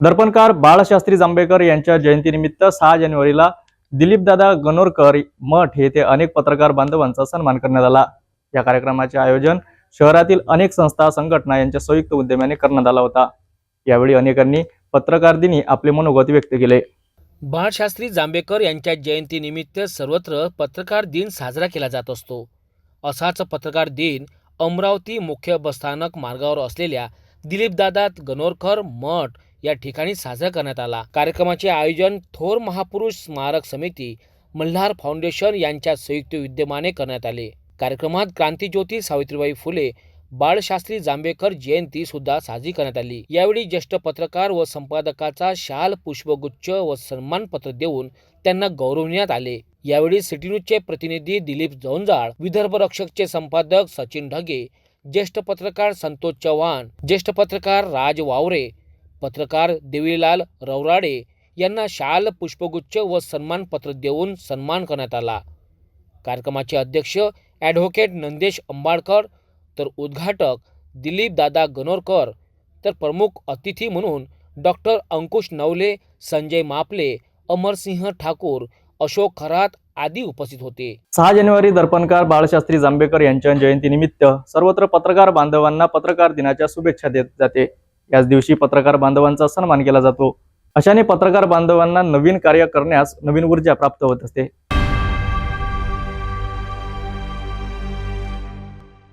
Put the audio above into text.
दर्पणकार बाळशास्त्री जांभेकर यांच्या जयंतीनिमित्त सहा जानेवारीला दिलीपदादा गणोरकर मठ येथे अनेक पत्रकार बांधवांचा सन्मान करण्यात आला. या कार्यक्रमाचे आयोजन शहरातील अनेक संस्था संघटना यांच्या संयुक्त उद्यमाने करण्यात आला होता. यावेळी अनेकांनी पत्रकार दिनी आपले मनोगत व्यक्त केले. बाळशास्त्री जांभेकर यांच्या जयंतीनिमित्त सर्वत्र पत्रकार दिन साजरा केला जात असतो. असाच पत्रकार दिन अमरावती मुख्य बसस्थानक मार्गावर असलेल्या दिलीपदादा गणोरकर मठ या ठिकाणी साजरा करण्यात आला. कार्यक्रमाचे आयोजन थोर महापुरुष स्मारक समिती मल्हार फाउंडेशन यांच्या संयुक्त विद्यमाने करण्यात आले. कार्यक्रमात क्रांतीज्योती सावित्रीबाई फुले बाळशास्त्री जांभेकर जयंती सुद्धा साजरी करण्यात आली. यावेळी ज्येष्ठ पत्रकार व संपादकाचा शाल पुष्पगुच्छ व सन्मानपत्र देऊन त्यांना गौरवण्यात आले. यावेळी सिटी न्यूजचे प्रतिनिधी दिलीप जौंजाळ विदर्भ रक्षकचे संपादक सचिन ढगे ज्येष्ठ पत्रकार संतोष चव्हाण ज्येष्ठ पत्रकार राज वावरे पत्रकार देवीलाल रवराडे यांना शाल पुष्पगुच्छ व सन्मानपत्र देऊन सन्मान करण्यात आला. कार्यक्रमाचे अध्यक्ष ॲडव्होकेट नंदेश अंबाडकर तर उद्घाटक दिलीप दादा गणोरकर तर प्रमुख अतिथी म्हणून डॉक्टर अंकुश नवले संजय मापले अमरसिंह ठाकूर अशोक खरात आदी उपस्थित होते. सहा जानेवारी दर्पणकार बाळशास्त्री जांभेकर यांच्या जयंतीनिमित्त सर्वत्र पत्रकार बांधवांना पत्रकार दिनाच्या शुभेच्छा देत जाते. याच दिवशी पत्रकार बांधवांचा सन्मान केला जातो. अशाने पत्रकार बांधवांना नवीन कार्य करण्यास नवीन ऊर्जा प्राप्त होत असते.